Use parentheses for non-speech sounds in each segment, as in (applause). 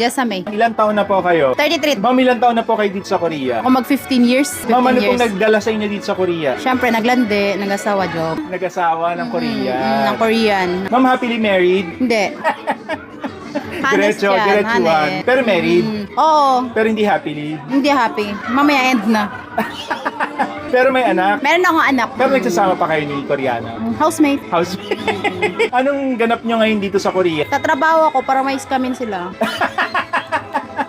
Jesame. Ilan taon na po kayo? 33. Ma'am, ilan taon na po kayo dito sa Korea? Ako mag 15 years. 15 Ma'am, ano years. pong nagdala sa inyo dito sa Korea? Siyempre, naglande, nag-asawa job. Nag-asawa ng Korea. Mm, ng Korean. Ma'am, happily married? Hindi. (laughs) Hanes Diretso, yan. Pero married? Mm, oo. Pero hindi happily. Hindi happy. Mamaya end na. (laughs) Pero may anak. Meron akong anak. Pero nagsasama pa kayo ni Koreana. Housemate. Housemate. (laughs) Anong ganap nyo ngayon dito sa Korea? Tatrabaho ako para may kamin sila.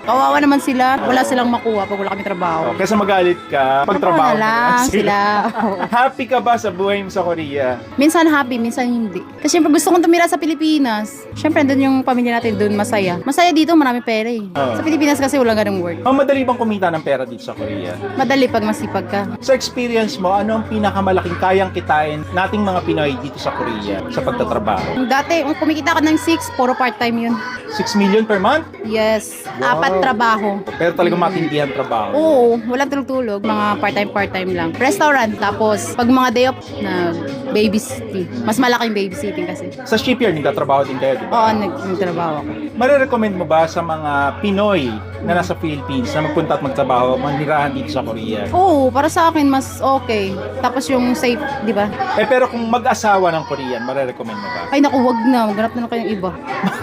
Kawawa naman sila. Wala silang makuha pag wala kami trabaho. Kasi magalit ka pag trabaho Trabaho mo na lang sila. Oo. (laughs) Happy ka ba sa buhay mo sa Korea? Minsan happy, minsan hindi. Kasi syempre gusto kong tumira sa Pilipinas. Syempre doon yung pamilya natin doon masaya. Masaya dito, marami pera eh. Oo. Sa Pilipinas kasi wala ganung work. Ma'am, madali bang kumita ng pera dito sa Korea? Madali pag masipag ka. Sa experience mo, ano ang pinakamalaking kayang kitain nating mga Pinoy dito sa Korea sa pagtatrabaho? Dati, kung kumikita ka ng 6, puro part-time yun. 6 million per month? Yes. Wow. Apat trabaho. Pero talagang matindihan trabaho. Oo, walang tulog-tulog. Mga part-time, part-time lang. Restaurant, tapos pag mga day off, na babysitting. Mas malaking babysitting kasi. Sa shipyard, nagtatrabaho din kayo, di Oo, ba? nag- nagtrabaho ako. Marirecommend mo ba sa mga Pinoy na nasa Philippines na magpunta at magtrabaho, manirahan dito sa Korea? Oo, para sa akin, mas okay. Tapos yung safe, di ba? Eh pero kung mag-asawa ng Korean, marirecommend mo ba? Ay, naku, wag na. Maghanap na lang kayong iba.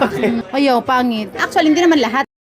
(laughs) Ayaw, pangit. Actually, hindi naman lahat.